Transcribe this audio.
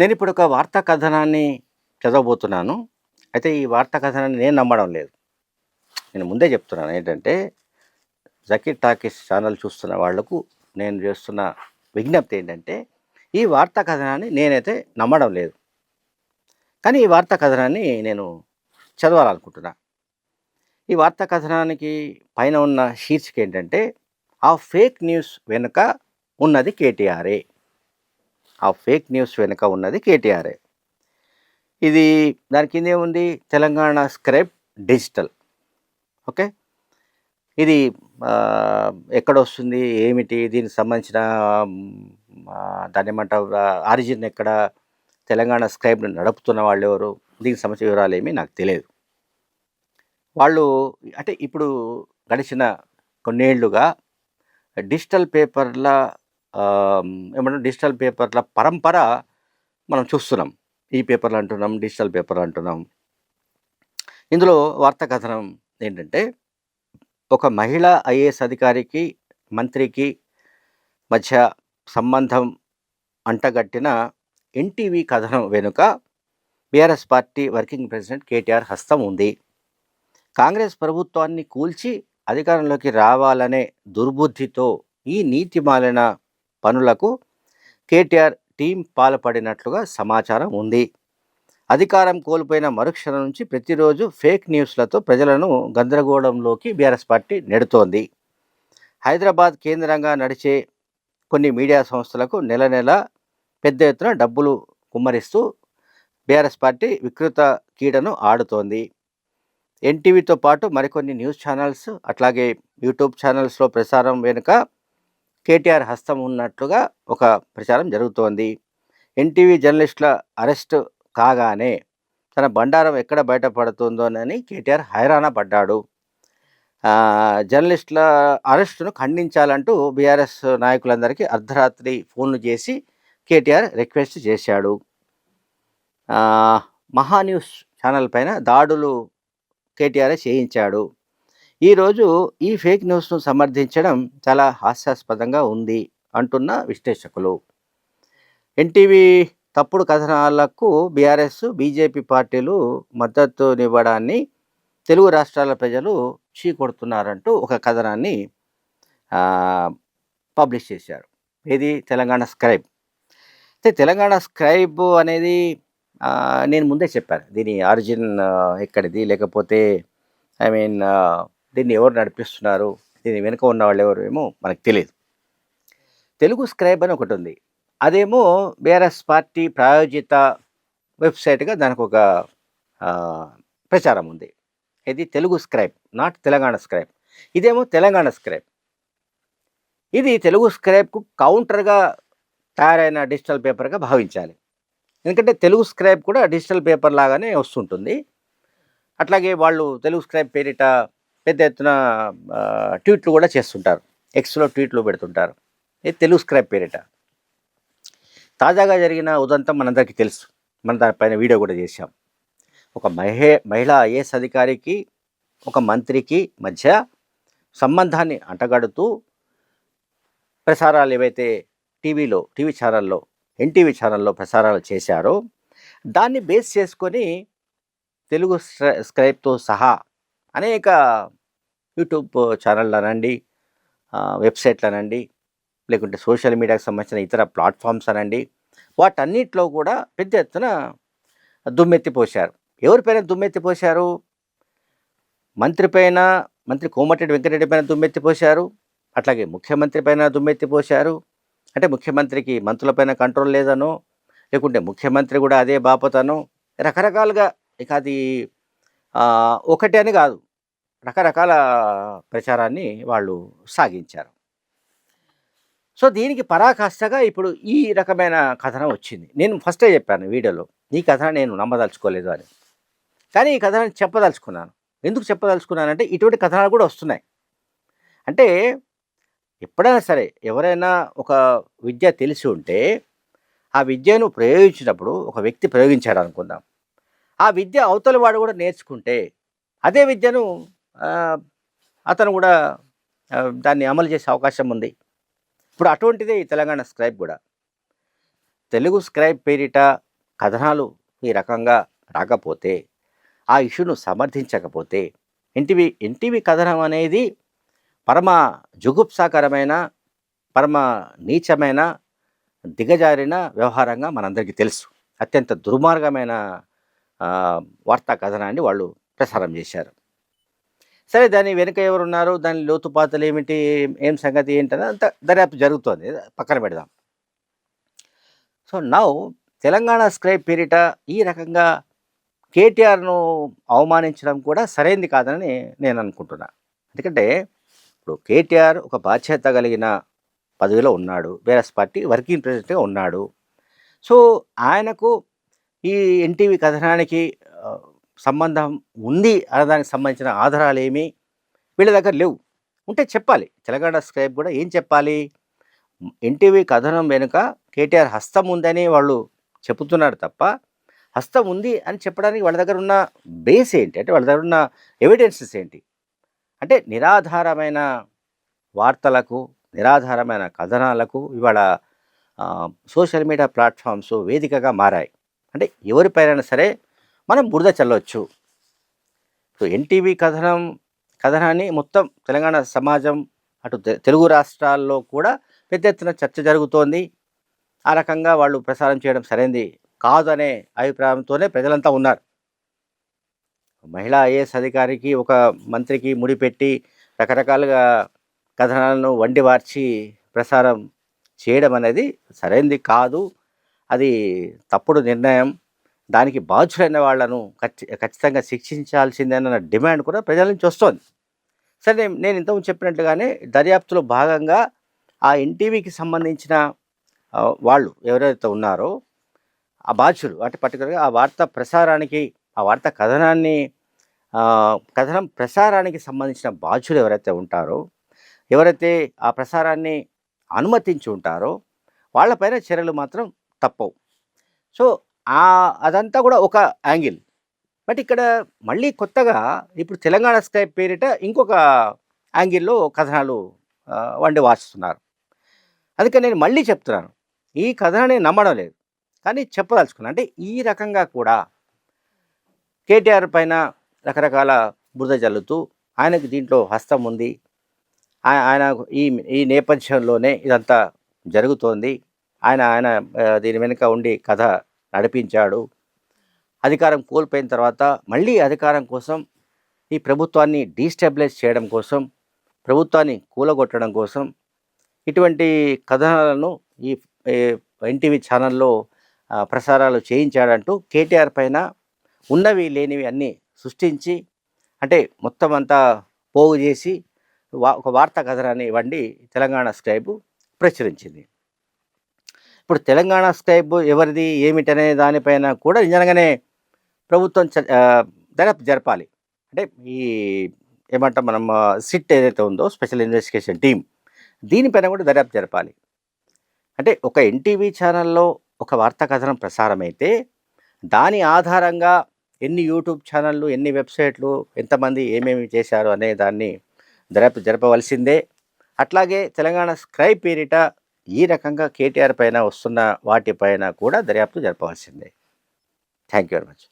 నేను ఇప్పుడు ఒక వార్తా కథనాన్ని చదవబోతున్నాను. అయితే ఈ వార్తా కథనాన్ని నేను నమ్మడం లేదు. నేను ముందే చెప్తున్నాను ఏంటంటే జకీర్ టాకీస్ ఛానల్ చూస్తున్న వాళ్ళకు నేను చేస్తున్న విజ్ఞప్తి ఏంటంటే ఈ వార్తా కథనాన్ని నేనైతే నమ్మడం లేదు. కానీ ఈ వార్తా కథనాన్ని నేను చదవాలనుకుంటున్నా. ఈ వార్తా కథనానికి పైన ఉన్న శీర్షిక ఏంటంటే ఆ ఫేక్ న్యూస్ వెనుక ఉన్నది కేటీఆర్ఏ ఆ ఫేక్ న్యూస్ వెనుక ఉన్నది కేటీఆర్ఏ ఇది దాని కింద ఏముంది? Telangana scribe digital. ఓకే? ఇది ఎక్కడ వస్తుంది ఏమిటి? దీనికి సంబంధించిన ఆ, దాన్ని ఏమంటారు? ఆరిజిన్ ఎక్కడ? తెలంగాణ స్క్రైబ్ని నడుపుతున్న వాళ్ళు ఎవరు? దీనికి సంబంధించిన వివరాలు ఏమీ నాకు తెలియదు. వాళ్ళు అంటే ఇప్పుడు గడిచిన కొన్నేళ్ళుగా డిజిటల్ పేపర్ల ఏమంటే డిజిటల్ పేపర్ల పరంపర మనం చూస్తున్నాం. ఈ పేపర్లు అంటున్నాం డిజిటల్ పేపర్లు అంటున్నాం. ఇందులో వార్తా కథనం ఏంటంటే ఒక మహిళ ఐఏఎస్ అధికారికి మంత్రికి మధ్య సంబంధం అంటగట్టిన ఎన్టీవీ కథనం వెనుక BRS party working president KTR హస్తం ఉంది. కాంగ్రెస్ ప్రభుత్వాన్ని కూల్చి అధికారంలోకి రావాలనే దుర్బుద్ధితో ఈ నీతి మాలిన పనులకు కేటీఆర్ టీం పాల్పడినట్లుగా సమాచారం ఉంది. అధికారం కోల్పోయిన మరుక్షణం నుంచి ప్రతిరోజు ఫేక్ న్యూస్లతో ప్రజలను గందరగోళంలోకి బీఆర్ఎస్ పార్టీ నెడుతోంది. హైదరాబాద్ కేంద్రంగా నడిచే కొన్ని మీడియా సంస్థలకు నెల నెల పెద్ద ఎత్తున డబ్బులు కుమ్మరిస్తూ బీఆర్ఎస్ పార్టీ వికృత కీడను ఆడుతోంది. ఎన్టీవీతో పాటు మరికొన్ని న్యూస్ ఛానల్స్ అట్లాగే యూట్యూబ్ ఛానల్స్లో ప్రసారం వెనుక కేటీఆర్ హస్తం ఉన్నట్లుగా ఒక ప్రచారం జరుగుతోంది. ఎన్టీవీ జర్నలిస్టుల అరెస్ట్ కాగానే తన బండారం ఎక్కడ బయటపడుతుందోనని కేటీఆర్ హైరాణ పడ్డాడు. జర్నలిస్టుల అరెస్టును ఖండించాలంటూ బీఆర్ఎస్ నాయకులందరికీ అర్ధరాత్రి ఫోన్లు చేసి కేటీఆర్ రిక్వెస్ట్ చేశాడు. మహా న్యూస్ ఛానల్ పైన దాడులు కేటీఆర్ చేయించాడు. ఈరోజు ఈ ఫేక్ న్యూస్ను సమర్థించడం చాలా హాస్యాస్పదంగా ఉంది అంటున్న విశ్లేషకులు. ఎన్టీవీ తప్పుడు కథనాలకు బీఆర్ఎస్ బీజేపీ పార్టీలు మద్దతునివ్వడాన్ని తెలుగు రాష్ట్రాల ప్రజలు చీకొడుతున్నారంటూ ఒక కథనాన్ని పబ్లిష్ చేశారు. ఇది తెలంగాణ స్క్రైబ్. అయితే తెలంగాణ స్క్రైబ్ అనేది నేను ముందే చెప్పాను. దీని ఆరిజిన్ ఎక్కడిది? లేకపోతే ఐ మీన్ దీన్ని ఎవరు నడిపిస్తున్నారు? దీని వెనుక ఉన్న వాళ్ళు ఎవరేమో మనకు తెలియదు తెలుగు స్క్రైబ్ అని ఒకటి ఉంది. అదేమో బీఆర్ఎస్ పార్టీ ప్రాయోజిత వెబ్సైట్గా దానికి ఒక ప్రచారం ఉంది. ఇది Telugu scribe not Telangana scribe ఇదేమో తెలంగాణ స్క్రైబ్ ఇది తెలుగు స్క్రైబ్కు కౌంటర్గా తయారైన డిజిటల్ పేపర్గా భావించాలి. ఎందుకంటే తెలుగు స్క్రైబ్ కూడా డిజిటల్ పేపర్ లాగానే వస్తుంటుంది. అట్లాగే వాళ్ళు తెలుగు స్క్రైబ్ పేరిట పెద్ద ఎత్తున ట్వీట్లు కూడా చేస్తుంటారు. ఎక్స్లో ట్వీట్లు పెడుతుంటారు. ఇది తెలుగు స్క్రైబ్ పేరిట. తాజాగా జరిగిన ఉదంతం మనందరికీ తెలుసు. మనం దానిపైన వీడియో కూడా చేశాం. ఒక మహే మహిళా ఐఏఎస్ అధికారికి ఒక మంత్రికి మధ్య సంబంధాన్ని అంటగడుతూ ప్రసారాలు ఏవైతే టీవీలో టీవీ ఛానల్లో ఎన్టీవీ ఛానల్లో ప్రసారాలు చేశారో దాన్ని బేస్ చేసుకొని తెలుగు స్క్రై- స్క్రైబ్తో సహా అనేక యూట్యూబ్ ఛానళ్ళనండి వెబ్సైట్లనండి లేకుంటే సోషల్ మీడియాకి సంబంధించిన ఇతర ప్లాట్ఫామ్స్ అనండి వాటన్నిటిలో కూడా పెద్ద ఎత్తున దుమ్మెత్తిపోశారు. ఎవరిపైన దుమ్మెత్తిపోశారు? మంత్రి పైన మంత్రి కోమటిరెడ్డి వెంకటరెడ్డి పైన దుమ్మెత్తిపోశారు? అట్లాగే ముఖ్యమంత్రి పైన దుమ్మెత్తిపోశారు? అంటే ముఖ్యమంత్రికి మంత్రులపైన కంట్రోల్ లేదనో లేకుంటే ముఖ్యమంత్రి కూడా అదే బాపతనో రకరకాలుగా ఇక అది ఒకటి అని కాదు. రకరకాల ప్రచారాన్ని వాళ్ళు సాగించారు. సో దీనికి పరాకాష్ఠగా ఇప్పుడు ఈ రకమైన కథనం వచ్చింది. నేను ఫస్టే చెప్పాను వీడియోలో ఈ కథన నేను నమ్మదలుచుకోలేదు అని. కానీ ఈ కథనాన్ని చెప్పదలుచుకున్నాను. ఎందుకు చెప్పదలుచుకున్నానంటే ఇటువంటి కథనాలు కూడా వస్తున్నాయి. అంటే ఎప్పుడైనా సరే ఎవరైనా ఒక విద్య తెలిసి ఉంటే ఆ విద్యను ప్రయోగించినప్పుడు ఒక వ్యక్తి ప్రయోగించాడు అనుకుందాం. ఆ విద్య అవతల వాడు కూడా నేర్చుకుంటే అదే విద్యను అతను కూడా దాన్ని అమలు చేసే అవకాశం ఉంది. ఇప్పుడు అటువంటిదే ఈ తెలంగాణ స్క్రైబ్ కూడా. తెలుగు స్క్రైబ్ పేరిట కథనాలు ఈ రకంగా రాకపోతే ఆ ఇష్యూను సమర్థించకపోతే ఎన్టీవీ ఎన్టీవీ కథనం అనేది పరమ జుగుప్సాకరమైన పరమ నీచమైన దిగజారిన వ్యవహారంగా మనందరికీ తెలుసు. అత్యంత దుర్మార్గమైన వార్తా కథనాన్ని వాళ్ళు ప్రసారం చేశారు. సరే దాని వెనుక ఎవరున్నారు? దాని లోతుపాతలు ఏమిటి? ఏం సంగతి ఏంటని అంత దర్యాప్తు జరుగుతోంది. పక్కన పెడదాం. సో నౌ తెలంగాణ స్క్రైబ్ పేరిట ఈ రకంగా కేటీఆర్ను అవమానించడం కూడా సరైంది కాదని నేను అనుకుంటున్నా. ఎందుకంటే ఇప్పుడు కేటీఆర్ ఒక బాధ్యత కలిగిన పదవిలో ఉన్నాడు. బీఆర్ఎస్ పార్టీ వర్కింగ్ ప్రెసిడెంట్గా ఉన్నాడు. సో ఆయనకు ఈ ఎన్టీవీ కథనానికి సంబంధం ఉంది అనదానికి సంబంధించిన ఆధారాలు ఏమి వీళ్ళ దగ్గర లేవు. ఉంటే చెప్పాలి. తెలంగాణ స్క్రైబ్ కూడా ఏం చెప్పాలి? ఎన్టీవీ కథనం వెనుక కేటీఆర్ హస్తం ఉందని వాళ్ళు చెబుతున్నారు తప్ప హస్తం ఉంది అని చెప్పడానికి వాళ్ళ దగ్గర ఉన్న బేస్ ఏంటి? అంటే వాళ్ళ దగ్గర ఉన్న ఎవిడెన్సెస్ ఏంటి? అంటే నిరాధారమైన వార్తలకు నిరాధారమైన కథనాలకు ఇవాళ సోషల్ మీడియా ప్లాట్ఫామ్స్ వేదికగా మారాయి. అంటే ఎవరిపైన సరే మనం బురద చల్లవచ్చు. సో ఎన్టీవీ కథనం కథనాన్ని మొత్తం తెలంగాణ సమాజం అటు తెలుగు రాష్ట్రాల్లో కూడా పెద్ద ఎత్తున చర్చ జరుగుతోంది. ఆ రకంగా వాళ్ళు ప్రసారం చేయడం సరైంది కాదు అనే అభిప్రాయంతోనే ప్రజలంతా ఉన్నారు. మహిళా ఐఏఎస్ అధికారికి ఒక మంత్రికి ముడిపెట్టి రకరకాలుగా కథనాలను వండి వార్చి ప్రసారం చేయడం అనేది సరైంది కాదు. అది తప్పుడు నిర్ణయం. దానికి బాధ్యులైన వాళ్ళను ఖచ్చి ఖచ్చితంగా శిక్షించాల్సిందేనన్న డిమాండ్ కూడా ప్రజల నుంచి వస్తోంది. సరే నేను- ఇంతకు ఇంతకుముందు చెప్పినట్టుగానే దర్యాప్తులో భాగంగా ఆ ఎన్టీవీకి సంబంధించిన వాళ్ళు ఎవరైతే ఉన్నారో ఆ బాధ్యులు అంటే పర్టికులర్గా ఆ వార్త ప్రసారానికి ఆ వార్త కథనాన్ని కథనం ప్రసారానికి సంబంధించిన బాధ్యులు ఎవరైతే ఉంటారో ఎవరైతే ఆ ప్రసారాన్ని అనుమతించి ఉంటారో వాళ్ళపైన చర్యలు మాత్రం తప్పవు. సో అదంతా కూడా ఒక యాంగిల్. బట్ ఇక్కడ మళ్ళీ కొత్తగా ఇప్పుడు తెలంగాణ స్కై పేరిట ఇంకొక యాంగిల్లో కథనాలు వండి వాస్తున్నారు. అందుకని నేను మళ్ళీ చెప్తున్నాను ఈ కథనాన్ని నమ్మడం లేదు. కానీ చెప్పదలుచుకున్నాను అంటే ఈ రకంగా కూడా కేటీఆర్ పైన రకరకాల బురద జల్లుతూ ఆయనకు దీంట్లో హస్తం ఉంది. ఆయన ఈ ఈ నేపథ్యంలోనే ఇదంతా జరుగుతోంది. ఆయన ఆయన దీని వెనుక ఉండి కథ నడిపించాడు. అధికారం కోల్పోయిన తర్వాత మళ్ళీ అధికారం కోసం ఈ ప్రభుత్వాన్ని డీస్టెబిలైజ్ చేయడం కోసం ప్రభుత్వాన్ని కూలగొట్టడం కోసం ఇటువంటి కథనాలను ఈ ఎన్టీవీ ఛానల్లో ప్రసారాలు చేయించాడంటూ కేటీఆర్ పైన ఉన్నవి లేనివి అన్నీ సృష్టించి అంటే మొత్తం అంతా పోగు చేసి వా ఒక వార్తా కథనాన్ని వండి తెలంగాణ స్క్రైబ్ ప్రచురించింది. ఇప్పుడు తెలంగాణ స్క్రైబ్ ఎవరిది ఏమిటనే దానిపైన కూడా నిజంగానే ప్రభుత్వం చ- దర్యాప్తు జరపాలి. అంటే ఈ ఏమంటాం మనం సిట్ ఏదైతే ఉందో స్పెషల్ ఇన్వెస్టిగేషన్ టీం దీనిపైన కూడా దర్యాప్తు జరపాలి. అంటే ఒక ఎన్టీవీ ఛానల్లో ఒక వార్తా కథనం ప్రసారమైతే దాని ఆధారంగా ఎన్ని యూట్యూబ్ ఛానళ్ళు ఎన్ని వెబ్సైట్లు ఎంతమంది ఏమేమి చేశారు అనే దాన్ని దర్యాప్తు జరపవలసిందే. అట్లాగే తెలంగాణ స్క్రైబ్ పేరిట ఈ రకంగా కేటీఆర్ పైన వస్తున్న వాటిపైన కూడా దర్యాప్తు జరపవలసిందే. Thank you very much.